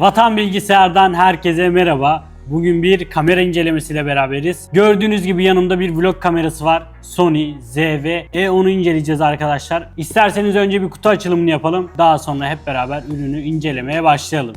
Vatan Bilgisayar'dan herkese merhaba. Bugün bir kamera incelemesiyle beraberiz. Gördüğünüz gibi yanımda bir vlog kamerası var. Sony ZV E10'u inceleyeceğiz arkadaşlar. İsterseniz önce bir kutu açılımını yapalım. Daha sonra hep beraber ürünü incelemeye başlayalım.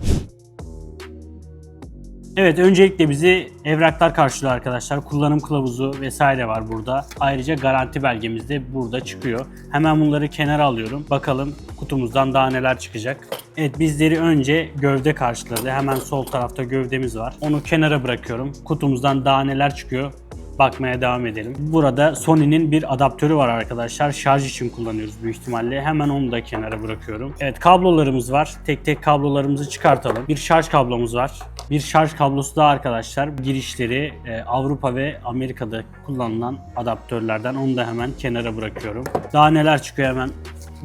Evet öncelikle bizi evraklar karşılıyor arkadaşlar. Kullanım kılavuzu vesaire var burada. Ayrıca garanti belgemiz de burada çıkıyor. Hemen bunları kenara alıyorum. Bakalım kutumuzdan daha neler çıkacak. Evet bizleri önce gövde karşıladı. Hemen sol tarafta gövdemiz var. Onu kenara bırakıyorum. Kutumuzdan daha neler çıkıyor bakmaya devam edelim. Burada Sony'nin bir adaptörü var arkadaşlar. Şarj için kullanıyoruz büyük ihtimalle. Hemen onu da kenara bırakıyorum. Evet kablolarımız var. Tek tek kablolarımızı çıkartalım. Bir şarj kablomuz var. Bir şarj kablosu da arkadaşlar. Girişleri e, Avrupa ve Amerika'da kullanılan adaptörlerden. Onu da hemen kenara bırakıyorum. Daha neler çıkıyor hemen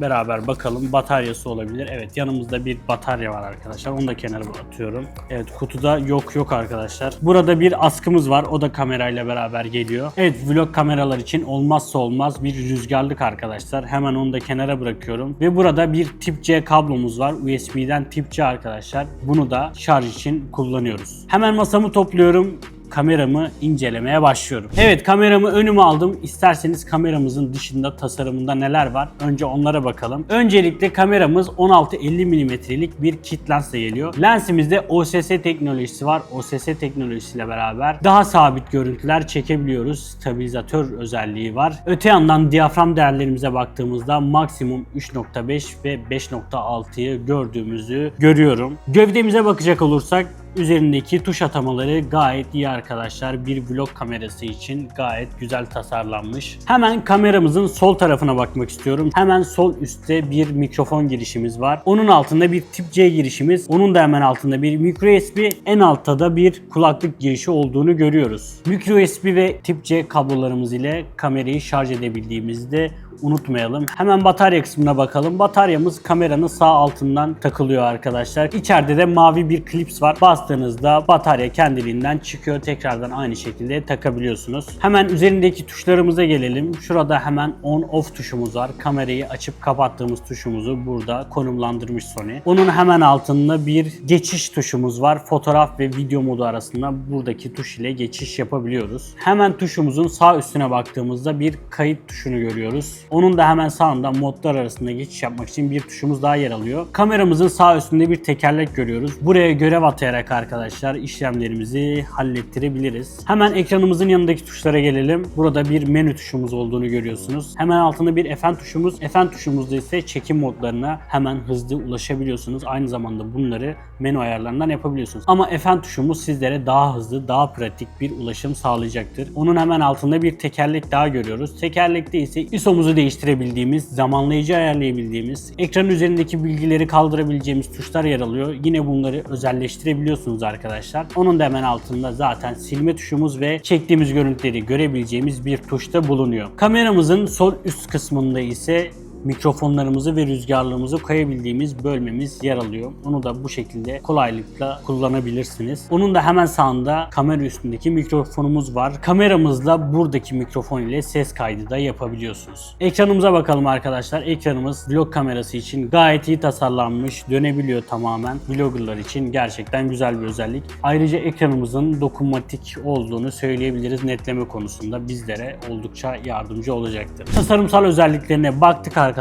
beraber bakalım. Bataryası olabilir. Evet yanımızda bir batarya var arkadaşlar. Onu da kenara atıyorum. Evet kutuda yok yok arkadaşlar. Burada bir askımız var. O da kamerayla beraber geliyor. Evet vlog kameralar için olmazsa olmaz bir rüzgarlık arkadaşlar. Hemen onu da kenara bırakıyorum. Ve burada bir tip C kablomuz var. USB'den tip C arkadaşlar. Bunu da şarj için kullanıyoruz. Hemen masamı topluyorum kameramı incelemeye başlıyorum. Evet kameramı önüme aldım. İsterseniz kameramızın dışında tasarımında neler var? Önce onlara bakalım. Öncelikle kameramız 16-50 mm'lik bir kit lensle geliyor. Lensimizde OSS teknolojisi var. OSS teknolojisiyle beraber daha sabit görüntüler çekebiliyoruz. Stabilizatör özelliği var. Öte yandan diyafram değerlerimize baktığımızda maksimum 3.5 ve 5.6'yı gördüğümüzü görüyorum. Gövdemize bakacak olursak Üzerindeki tuş atamaları gayet iyi arkadaşlar. Bir vlog kamerası için gayet güzel tasarlanmış. Hemen kameramızın sol tarafına bakmak istiyorum. Hemen sol üstte bir mikrofon girişimiz var. Onun altında bir tip C girişimiz. Onun da hemen altında bir micro USB. En altta da bir kulaklık girişi olduğunu görüyoruz. Micro USB ve tip C kablolarımız ile kamerayı şarj edebildiğimizi de unutmayalım. Hemen batarya kısmına bakalım. Bataryamız kameranın sağ altından takılıyor arkadaşlar. İçeride de mavi bir klips var. Bastığınızda batarya kendiliğinden çıkıyor. Tekrardan aynı şekilde takabiliyorsunuz. Hemen üzerindeki tuşlarımıza gelelim. Şurada hemen on off tuşumuz var. Kamerayı açıp kapattığımız tuşumuzu burada konumlandırmış Sony. Onun hemen altında bir geçiş tuşumuz var. Fotoğraf ve video modu arasında buradaki tuş ile geçiş yapabiliyoruz. Hemen tuşumuzun sağ üstüne baktığımızda bir kayıt tuşunu görüyoruz. Onun da hemen sağında modlar arasında geçiş yapmak için bir tuşumuz daha yer alıyor. Kameramızın sağ üstünde bir tekerlek görüyoruz. Buraya görev atayarak arkadaşlar işlemlerimizi hallettirebiliriz. Hemen ekranımızın yanındaki tuşlara gelelim. Burada bir menü tuşumuz olduğunu görüyorsunuz. Hemen altında bir Fn tuşumuz. Fn tuşumuzda ise çekim modlarına hemen hızlı ulaşabiliyorsunuz. Aynı zamanda bunları menü ayarlarından yapabiliyorsunuz. Ama Fn tuşumuz sizlere daha hızlı, daha pratik bir ulaşım sağlayacaktır. Onun hemen altında bir tekerlek daha görüyoruz. Tekerlekte ise ISO'muzu değiştirebildiğimiz, zamanlayıcı ayarlayabildiğimiz, ekranın üzerindeki bilgileri kaldırabileceğimiz tuşlar yer alıyor. Yine bunları özelleştirebiliyorsunuz arkadaşlar. Onun da hemen altında zaten silme tuşumuz ve çektiğimiz görüntüleri görebileceğimiz bir tuş da bulunuyor. Kameramızın sol üst kısmında ise mikrofonlarımızı ve rüzgarlığımızı koyabildiğimiz bölmemiz yer alıyor. Onu da bu şekilde kolaylıkla kullanabilirsiniz. Onun da hemen sağında kamera üstündeki mikrofonumuz var. Kameramızla buradaki mikrofon ile ses kaydı da yapabiliyorsunuz. Ekranımıza bakalım arkadaşlar. Ekranımız vlog kamerası için gayet iyi tasarlanmış. Dönebiliyor tamamen. Vloggerlar için gerçekten güzel bir özellik. Ayrıca ekranımızın dokunmatik olduğunu söyleyebiliriz netleme konusunda bizlere oldukça yardımcı olacaktır. Tasarımsal özelliklerine baktık arkadaşlar.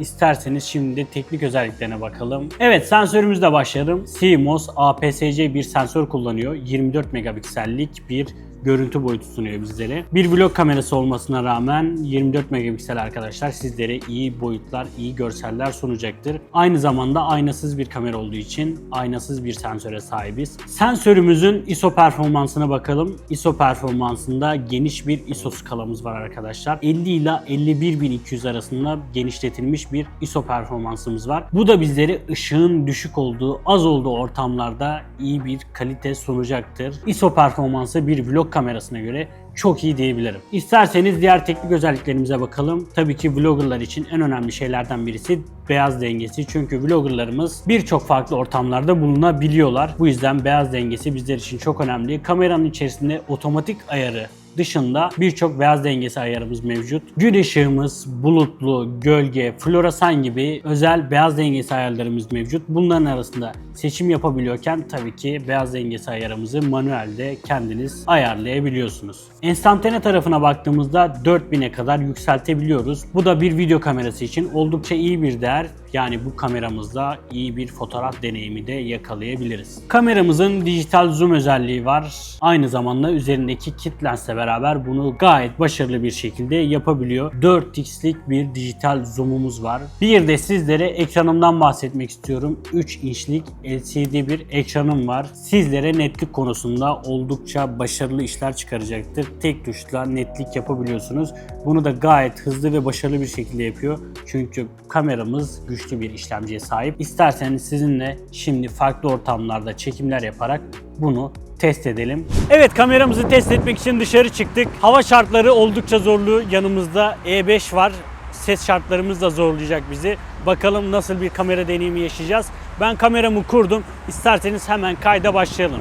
İsterseniz şimdi teknik özelliklerine bakalım. Evet sensörümüzle başlayalım. CMOS APS-C bir sensör kullanıyor. 24 megapiksellik bir görüntü boyutu sunuyor bizlere. Bir vlog kamerası olmasına rağmen 24 megapiksel arkadaşlar sizlere iyi boyutlar, iyi görseller sunacaktır. Aynı zamanda aynasız bir kamera olduğu için aynasız bir sensöre sahibiz. Sensörümüzün ISO performansına bakalım. ISO performansında geniş bir ISO skalamız var arkadaşlar. 50 ile 51200 arasında genişletilmiş bir ISO performansımız var. Bu da bizlere ışığın düşük olduğu, az olduğu ortamlarda iyi bir kalite sunacaktır. ISO performansı bir vlog kamerasına göre çok iyi diyebilirim. İsterseniz diğer teknik özelliklerimize bakalım. Tabii ki vloggerlar için en önemli şeylerden birisi beyaz dengesi. Çünkü vloggerlarımız birçok farklı ortamlarda bulunabiliyorlar. Bu yüzden beyaz dengesi bizler için çok önemli. Kameranın içerisinde otomatik ayarı dışında birçok beyaz dengesi ayarımız mevcut. Gün ışığımız, bulutlu, gölge, floresan gibi özel beyaz dengesi ayarlarımız mevcut. Bunların arasında seçim yapabiliyorken tabii ki beyaz dengesi ayarımızı manuelde kendiniz ayarlayabiliyorsunuz. Enstantane tarafına baktığımızda 4000'e kadar yükseltebiliyoruz. Bu da bir video kamerası için oldukça iyi bir değer. Yani bu kameramızda iyi bir fotoğraf deneyimi de yakalayabiliriz. Kameramızın dijital zoom özelliği var. Aynı zamanda üzerindeki kit lensle beraber bunu gayet başarılı bir şekilde yapabiliyor. 4x'lik bir dijital zoom'umuz var. Bir de sizlere ekranımdan bahsetmek istiyorum. 3 inçlik LCD bir ekranım var. Sizlere netlik konusunda oldukça başarılı işler çıkaracaktır. Tek tuşla netlik yapabiliyorsunuz. Bunu da gayet hızlı ve başarılı bir şekilde yapıyor. Çünkü kameramız güçlü bir işlemciye sahip. İsterseniz sizinle şimdi farklı ortamlarda çekimler yaparak bunu test edelim. Evet kameramızı test etmek için dışarı çıktık. Hava şartları oldukça zorlu. Yanımızda E5 var. Ses şartlarımız da zorlayacak bizi. Bakalım nasıl bir kamera deneyimi yaşayacağız. Ben kameramı kurdum. İsterseniz hemen kayda başlayalım.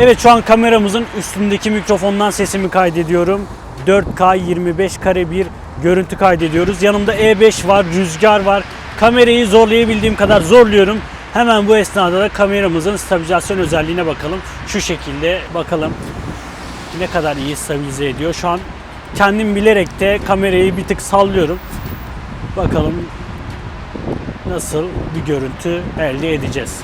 Evet şu an kameramızın üstündeki mikrofondan sesimi kaydediyorum. 4K 25 kare bir görüntü kaydediyoruz. Yanımda E5 var, rüzgar var. Kamerayı zorlayabildiğim kadar zorluyorum. Hemen bu esnada da kameramızın stabilizasyon özelliğine bakalım. Şu şekilde bakalım ne kadar iyi stabilize ediyor. Şu an kendim bilerek de kamerayı bir tık sallıyorum. Bakalım nasıl bir görüntü elde edeceğiz.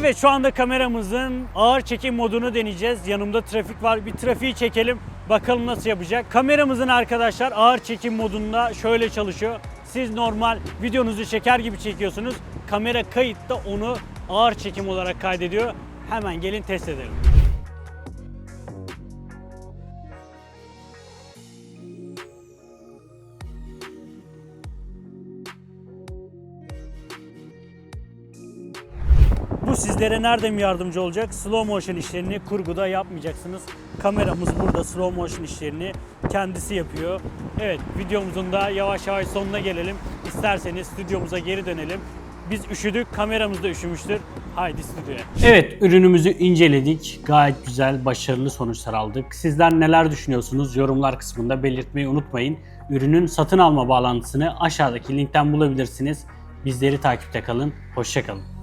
Evet şu anda kameramızın ağır çekim modunu deneyeceğiz. Yanımda trafik var. Bir trafiği çekelim. Bakalım nasıl yapacak. Kameramızın arkadaşlar ağır çekim modunda şöyle çalışıyor. Siz normal videonuzu çeker gibi çekiyorsunuz. Kamera kayıtta onu ağır çekim olarak kaydediyor. Hemen gelin test edelim. Sizlere nerede mi yardımcı olacak? Slow motion işlerini kurguda yapmayacaksınız. Kameramız burada slow motion işlerini kendisi yapıyor. Evet videomuzun da yavaş yavaş sonuna gelelim. İsterseniz stüdyomuza geri dönelim. Biz üşüdük, kameramız da üşümüştür. Haydi stüdyoya. Evet, ürünümüzü inceledik. Gayet güzel, başarılı sonuçlar aldık. Sizler neler düşünüyorsunuz? Yorumlar kısmında belirtmeyi unutmayın. Ürünün satın alma bağlantısını aşağıdaki linkten bulabilirsiniz. Bizleri takipte kalın. Hoşçakalın.